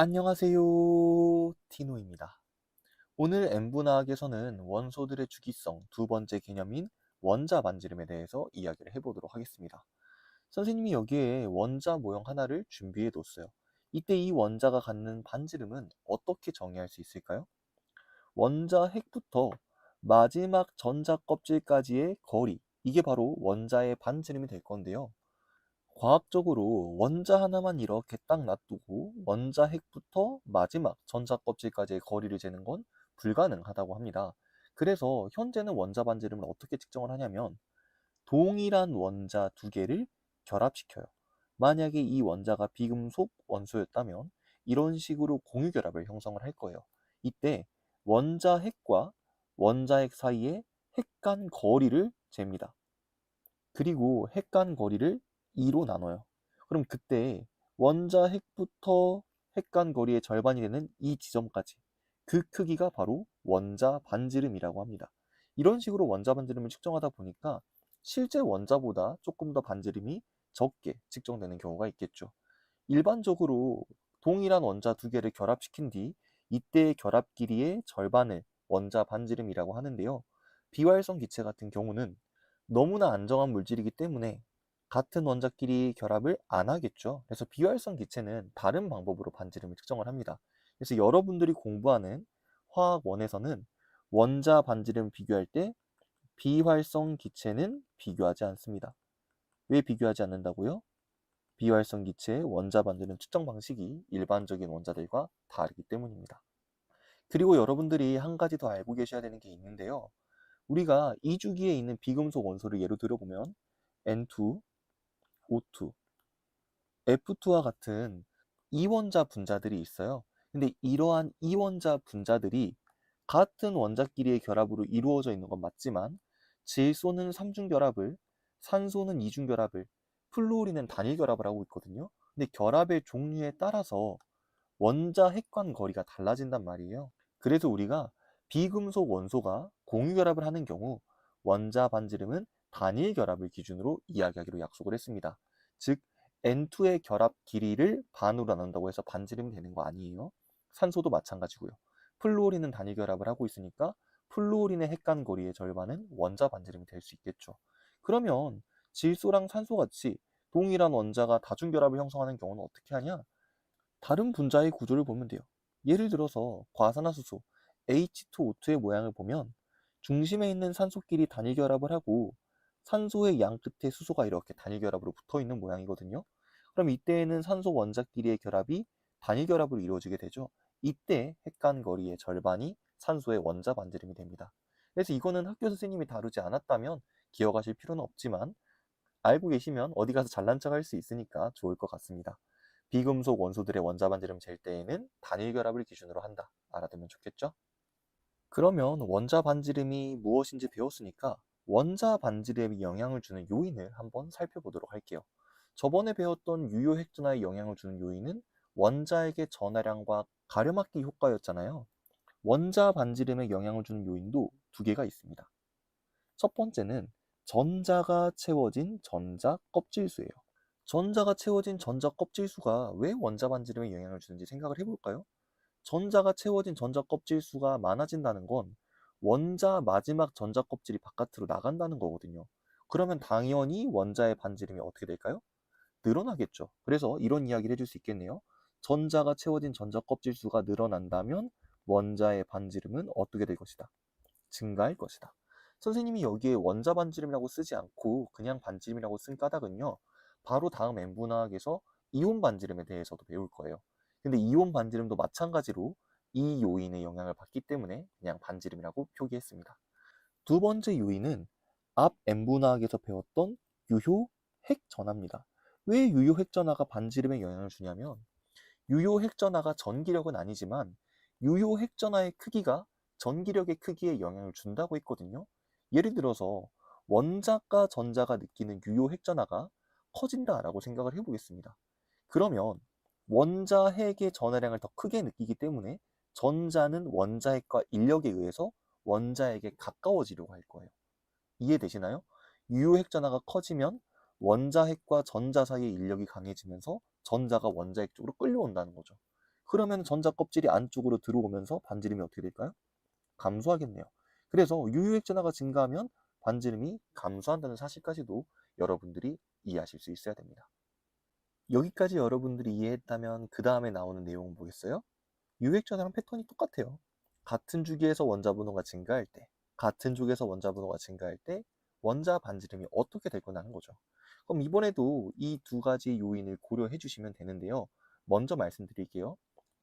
안녕하세요. 티노입니다. 오늘 N분화학에서는 원소들의 주기성 두 번째 개념인 원자 반지름에 대해서 이야기를 해보도록 하겠습니다. 선생님이 여기에 원자 모형 하나를 준비해 뒀어요. 이때 이 원자가 갖는 반지름은 어떻게 정의할 수 있을까요? 원자 핵부터 마지막 전자 껍질까지의 거리, 이게 바로 원자의 반지름이 될 건데요. 과학적으로 원자 하나만 이렇게 딱 놔두고 원자 핵부터 마지막 전자 껍질까지의 거리를 재는 건 불가능하다고 합니다. 그래서 현재는 원자 반지름을 어떻게 측정을 하냐면 동일한 원자 두 개를 결합시켜요. 만약에 이 원자가 비금속 원소였다면 이런 식으로 공유 결합을 형성을 할 거예요. 이때 원자 핵과 원자 핵 사이의 핵 간 거리를 잽니다. 그리고 핵 간 거리를 2로 나눠요. 그럼 그때 원자 핵부터 핵간 거리의 절반이 되는 이 지점까지 그 크기가 바로 원자 반지름이라고 합니다. 이런 식으로 원자 반지름을 측정하다 보니까 실제 원자보다 조금 더 반지름이 적게 측정되는 경우가 있겠죠. 일반적으로 동일한 원자 두 개를 결합시킨 뒤 이때의 결합 길이의 절반을 원자 반지름이라고 하는데요. 비활성 기체 같은 경우는 너무나 안정한 물질이기 때문에 같은 원자끼리 결합을 안 하겠죠. 그래서 비활성 기체는 다른 방법으로 반지름을 측정을 합니다. 그래서 여러분들이 공부하는 화학 원에서는 원자 반지름 비교할 때 비활성 기체는 비교하지 않습니다. 왜 비교하지 않는다고요? 비활성 기체의 원자 반지름 측정 방식이 일반적인 원자들과 다르기 때문입니다. 그리고 여러분들이 한 가지 더 알고 계셔야 되는 게 있는데요. 우리가 이주기에 있는 비금속 원소를 예로 들어보면 N2, O2, F2와 같은 이원자 분자들이 있어요. 근데 이러한 이원자 분자들이 같은 원자끼리의 결합으로 이루어져 있는 건 맞지만 질소는 삼중 결합을, 산소는 이중 결합을, 플루오린은 단일 결합을 하고 있거든요. 근데 결합의 종류에 따라서 원자 핵관 거리가 달라진단 말이에요. 그래서 우리가 비금속 원소가 공유 결합을 하는 경우 원자 반지름은 단일 결합을 기준으로 이야기하기로 약속을 했습니다. 즉 N2의 결합 길이를 반으로 나눈다고 해서 반지름이 되는 거 아니에요. 산소도 마찬가지고요. 플루오린은 단일 결합을 하고 있으니까 플루오린의 핵간 거리의 절반은 원자 반지름이 될 수 있겠죠. 그러면 질소랑 산소 같이 동일한 원자가 다중 결합을 형성하는 경우는 어떻게 하냐? 다른 분자의 구조를 보면 돼요. 예를 들어서 과산화수소 H2O2의 모양을 보면 중심에 있는 산소끼리 단일 결합을 하고 산소의 양 끝에 수소가 이렇게 단일 결합으로 붙어 있는 모양이거든요. 그럼 이때에는 산소 원자끼리의 결합이 단일 결합으로 이루어지게 되죠. 이때 핵간 거리의 절반이 산소의 원자 반지름이 됩니다. 그래서 이거는 학교 선생님이 다루지 않았다면 기억하실 필요는 없지만 알고 계시면 어디 가서 잘난 척 할 수 있으니까 좋을 것 같습니다. 비금속 원소들의 원자 반지름 잴 때에는 단일 결합을 기준으로 한다. 알아두면 좋겠죠? 그러면 원자 반지름이 무엇인지 배웠으니까 원자 반지름에 영향을 주는 요인을 한번 살펴보도록 할게요. 저번에 배웠던 유효 핵전화에 영향을 주는 요인은 원자에게 전하량과 가려막기 효과였잖아요. 원자 반지름에 영향을 주는 요인도 두 개가 있습니다. 첫 번째는 전자가 채워진 전자 껍질수예요. 전자가 채워진 전자 껍질수가 왜 원자 반지름에 영향을 주는지 생각을 해볼까요? 전자가 채워진 전자 껍질수가 많아진다는 건 원자 마지막 전자 껍질이 바깥으로 나간다는 거거든요. 그러면 당연히 원자의 반지름이 어떻게 될까요? 늘어나겠죠. 그래서 이런 이야기를 해줄 수 있겠네요. 전자가 채워진 전자 껍질 수가 늘어난다면 원자의 반지름은 어떻게 될 것이다? 증가할 것이다. 선생님이 여기에 원자 반지름이라고 쓰지 않고 그냥 반지름이라고 쓴 까닭은요. 바로 다음 N분화학에서 이온 반지름에 대해서도 배울 거예요. 근데 이온 반지름도 마찬가지로 이 요인의 영향을 받기 때문에 그냥 반지름이라고 표기했습니다. 두 번째 요인은 앞 N분화학에서 배웠던 유효 핵 전하입니다. 왜 유효 핵 전하가 반지름에 영향을 주냐면 유효 핵 전하가 전기력은 아니지만 유효 핵 전하의 크기가 전기력의 크기에 영향을 준다고 했거든요. 예를 들어서 원자과 전자가 느끼는 유효 핵 전하가 커진다라고 생각을 해보겠습니다. 그러면 원자 핵의 전하량을 더 크게 느끼기 때문에 전자는 원자핵과 인력에 의해서 원자에게 가까워지려고 할 거예요. 이해되시나요? 유효핵 전하가 커지면 원자핵과 전자 사이의 인력이 강해지면서 전자가 원자핵 쪽으로 끌려온다는 거죠. 그러면 전자 껍질이 안쪽으로 들어오면서 반지름이 어떻게 될까요? 감소하겠네요. 그래서 유효액전화가 증가하면 반지름이 감소한다는 사실까지도 여러분들이 이해하실 수 있어야 됩니다. 여기까지 여러분들이 이해했다면 그 다음에 나오는 내용은 뭐겠어요? 유효액전화랑 패턴이 똑같아요. 같은 주기에서 원자 분호가 증가할 때, 같은 쪽에서 원자 분호가 증가할 때 원자 반지름이 어떻게 될 거냐는 거죠. 그럼 이번에도 이 두 가지 요인을 고려해 주시면 되는데요. 먼저 말씀드릴게요.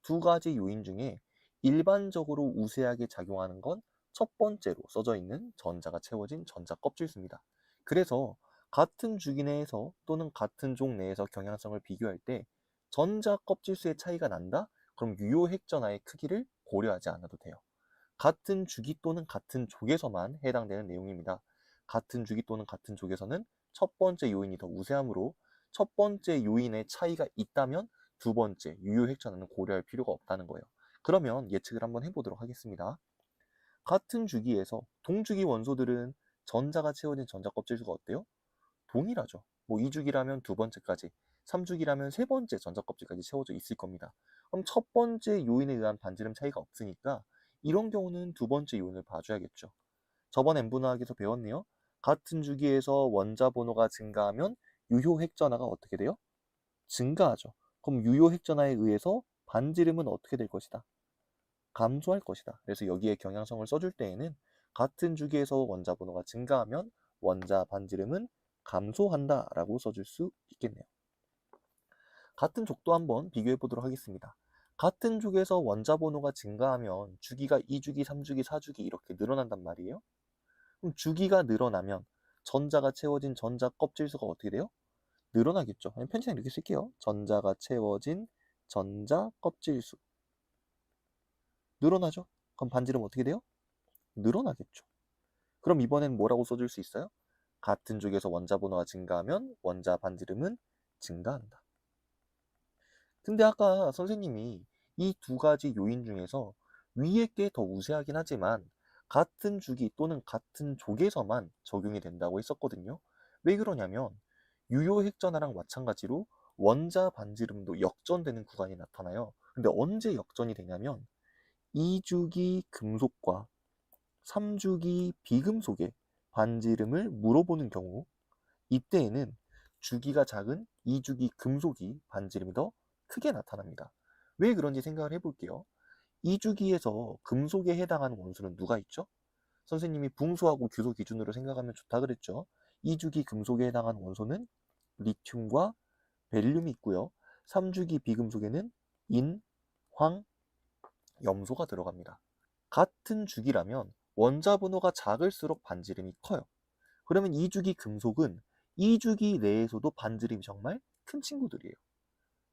두 가지 요인 중에 일반적으로 우세하게 작용하는 건 첫 번째로 써져 있는 전자가 채워진 전자 껍질수입니다. 그래서 같은 주기 내에서 또는 같은 종 내에서 경향성을 비교할 때 전자 껍질수의 차이가 난다? 그럼 유효 핵전하의 크기를 고려하지 않아도 돼요. 같은 주기 또는 같은 족에서만 해당되는 내용입니다. 같은 주기 또는 같은 족에서는 첫 번째 요인이 더 우세하므로 첫 번째 요인의 차이가 있다면 두 번째 유효 핵전하는 고려할 필요가 없다는 거예요. 그러면 예측을 한번 해보도록 하겠습니다. 같은 주기에서 동주기 원소들은 전자가 채워진 전자 껍질수가 어때요? 동일하죠. 뭐 2주기라면 두 번째까지, 3주기라면 세 번째 전자 껍질까지 채워져 있을 겁니다. 그럼 첫 번째 요인에 의한 반지름 차이가 없으니까 이런 경우는 두 번째 요인을 봐줘야겠죠. 저번 N분화학에서 배웠네요. 같은 주기에서 원자 번호가 증가하면 유효 핵전하가 어떻게 돼요? 증가하죠. 그럼 유효 핵전하에 의해서 반지름은 어떻게 될 것이다? 감소할 것이다. 그래서 여기에 경향성을 써줄 때에는 같은 주기에서 원자 번호가 증가하면 원자 반지름은 감소한다 라고 써줄 수 있겠네요. 같은 족도 한번 비교해 보도록 하겠습니다. 같은 족에서 원자 번호가 증가하면 주기가 2주기, 3주기, 4주기 이렇게 늘어난단 말이에요. 그럼 주기가 늘어나면 전자가 채워진 전자 껍질 수가 어떻게 돼요? 늘어나겠죠. 편지상 이렇게 쓸게요. 전자가 채워진 전자 껍질 수. 늘어나죠? 그럼 반지름 어떻게 돼요? 늘어나겠죠. 그럼 이번엔 뭐라고 써줄 수 있어요? 같은 쪽에서 원자 번호가 증가하면 원자 반지름은 증가한다. 근데 아까 선생님이 이 두 가지 요인 중에서 위에 게 더 우세하긴 하지만 같은 주기 또는 같은 족에서만 적용이 된다고 했었거든요. 왜 그러냐면 유효 핵전하랑 마찬가지로 원자 반지름도 역전되는 구간이 나타나요. 근데 언제 역전이 되냐면 2주기 금속과 3주기 비금속의 반지름을 물어보는 경우 이때에는 주기가 작은 2주기 금속이 반지름이 더 크게 나타납니다. 왜 그런지 생각을 해볼게요. 2주기에서 금속에 해당하는 원소는 누가 있죠? 선생님이 붕소하고 규소 기준으로 생각하면 좋다 그랬죠. 2주기 금속에 해당하는 원소는 리튬과 벨륨이 있고요. 3주기 비금속에는 인, 황, 염소가 들어갑니다. 같은 주기라면 원자 번호가 작을수록 반지름이 커요. 그러면 2주기 금속은 2주기 내에서도 반지름이 정말 큰 친구들이에요.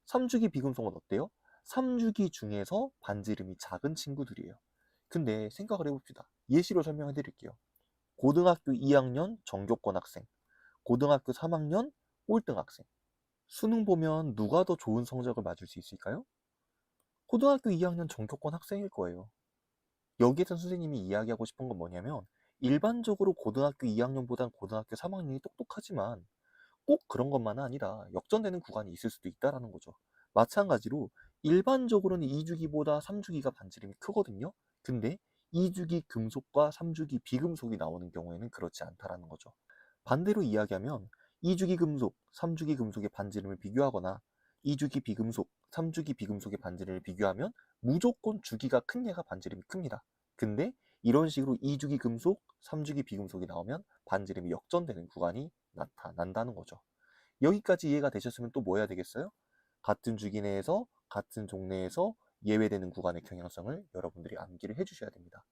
3주기 비금속은 어때요? 3주기 중에서 반지름이 작은 친구들이에요. 근데 생각을 해봅시다. 예시로 설명해 드릴게요. 고등학교 2학년 정교권 학생, 고등학교 3학년 꼴등 학생. 수능 보면 누가 더 좋은 성적을 맞을 수 있을까요? 고등학교 2학년 정교권 학생일 거예요. 여기에서 선생님이 이야기하고 싶은 건 뭐냐면 일반적으로 고등학교 2학년보단 고등학교 3학년이 똑똑하지만 꼭 그런 것만은 아니라 역전되는 구간이 있을 수도 있다라는 거죠. 마찬가지로 일반적으로는 2주기보다 3주기가 반지름이 크거든요. 근데 2주기 금속과 3주기 비금속이 나오는 경우에는 그렇지 않다라는 거죠. 반대로 이야기하면 2주기 금속, 3주기 금속의 반지름을 비교하거나 2주기 비금속, 3주기 비금속의 반지름을 비교하면 무조건 주기가 큰 얘가 반지름이 큽니다. 근데 이런 식으로 2주기 금속, 3주기 비금속이 나오면 반지름이 역전되는 구간이 나타난다는 거죠. 여기까지 이해가 되셨으면 또 뭐 해야 되겠어요? 같은 주기 내에서 같은 종내에서 예외되는 구간의 경향성을 여러분들이 암기를 해주셔야 됩니다.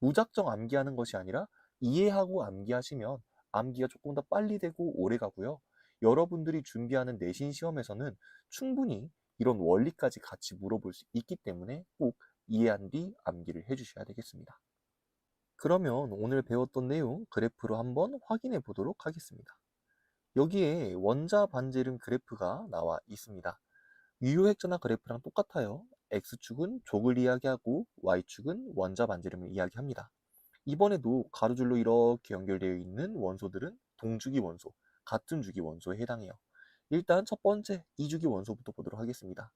무작정 암기하는 것이 아니라 이해하고 암기하시면 암기가 조금 더 빨리 되고 오래 가고요. 여러분들이 준비하는 내신 시험에서는 충분히 이런 원리까지 같이 물어볼 수 있기 때문에 꼭 이해한 뒤 암기를 해주셔야 되겠습니다. 그러면 오늘 배웠던 내용 그래프로 한번 확인해 보도록 하겠습니다. 여기에 원자 반지름 그래프가 나와 있습니다. 유효핵전화 그래프랑 똑같아요. X축은 족을 이야기하고 Y축은 원자 반지름을 이야기합니다. 이번에도 가로줄로 이렇게 연결되어 있는 원소들은 동주기 원소, 같은 주기 원소에 해당해요. 일단 첫 번째 2주기 원소부터 보도록 하겠습니다.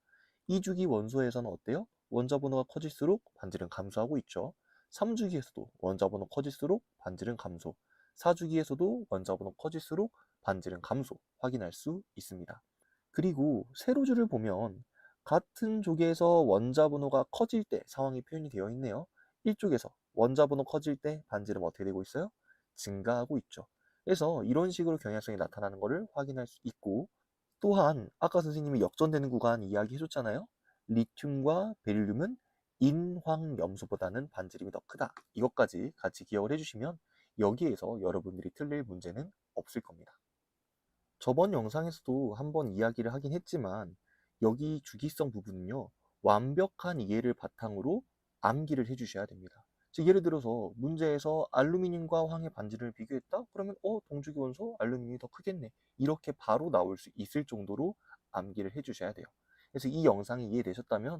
2주기 원소에서는 어때요? 원자 번호가 커질수록 반질은 감소하고 있죠. 3주기에서도 원자 번호 커질수록 반질은 감소. 4주기에서도 원자 번호 커질수록 반질은 감소 확인할 수 있습니다. 그리고 세로줄을 보면 같은 쪽에서 원자 번호가 커질 때 상황이 표현이 되어 있네요. 1쪽에서 원자 번호 커질 때 반지름 어떻게 되고 있어요? 증가하고 있죠. 그래서 이런 식으로 경향성이 나타나는 것을 확인할 수 있고 또한 아까 선생님이 역전되는 구간 이야기 해줬잖아요. 리튬과 베릴륨은 인황염소보다는 반지름이 더 크다. 이것까지 같이 기억을 해주시면 여기에서 여러분들이 틀릴 문제는 없을 겁니다. 저번 영상에서도 한번 이야기를 하긴 했지만 여기 주기성 부분은요. 완벽한 이해를 바탕으로 암기를 해주셔야 됩니다. 즉 예를 들어서 문제에서 알루미늄과 황의 반지름을 비교했다? 그러면 어 동주기 원소 알루미늄이 더 크겠네. 이렇게 바로 나올 수 있을 정도로 암기를 해주셔야 돼요. 그래서 이 영상이 이해되셨다면